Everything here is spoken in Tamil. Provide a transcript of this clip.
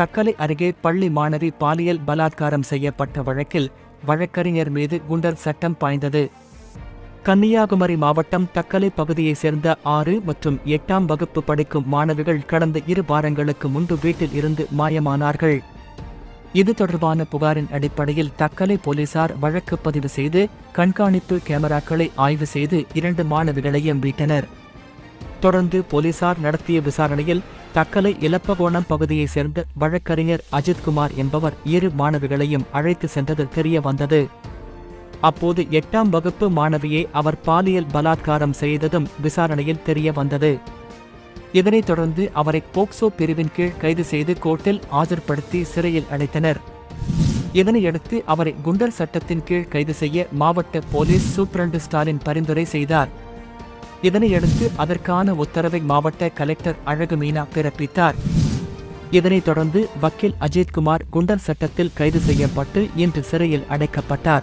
தக்கலை அருகே பள்ளி மாணவி பாலியல் பலாத்காரம் செய்யப்பட்ட வழக்கில் வழக்கறிஞர் மீது குண்டர் சட்டம் பாய்ந்தது. கன்னியாகுமரி மாவட்டம் தக்கலை பகுதியைச் சேர்ந்த ஆறு மற்றும் எட்டாம் வகுப்பு படிக்கும் மாணவிகள் கடந்த இரு வாரங்களுக்கு முன்பு வீட்டில் இருந்து மாயமானார்கள். இது தொடர்பான புகாரின் அடிப்படையில் தக்கலை போலீசார் வழக்கு பதிவு செய்து கண்காணிப்பு கேமராக்களை ஆய்வு செய்து இரண்டு மாணவிகளையும் மீட்டனர். தொடர்ந்து போலீசார் நடத்திய விசாரணையில் தக்கலை இலப்பகோணம் பகுதியைச் சேர்ந்த வழக்கறிஞர் அஜித்குமார் என்பவர் இரு மாணவிகளையும் அழைத்து சென்றது தெரிய வந்தது அப்போது எட்டாம் வகுப்பு மாணவியை அவர் பாலியல் பலாத்காரம் செய்ததும் விசாரணையில் தெரிய வந்தது இதனைத் தொடர்ந்து அவரை போக்சோ பிரிவின் கீழ் கைது செய்து கோர்ட்டில் ஆஜர்படுத்தி சிறையில் அடைத்தனர். இதனையடுத்து அவரை குண்டர் சட்டத்தின் கீழ் கைது செய்ய மாவட்ட போலீஸ் சூப்பரண்டு ஸ்டாலின் பரிந்துரை செய்தார். இதனையடுத்து அதற்கான உத்தரவை மாவட்ட கலெக்டர் அழகு மீனா பிறப்பித்தார். இதனைத் தொடர்ந்து வக்கீல் அஜித்குமார் குண்டர் சட்டத்தில் கைது செய்யப்பட்டு இன்று சிறையில் அடைக்கப்பட்டார்.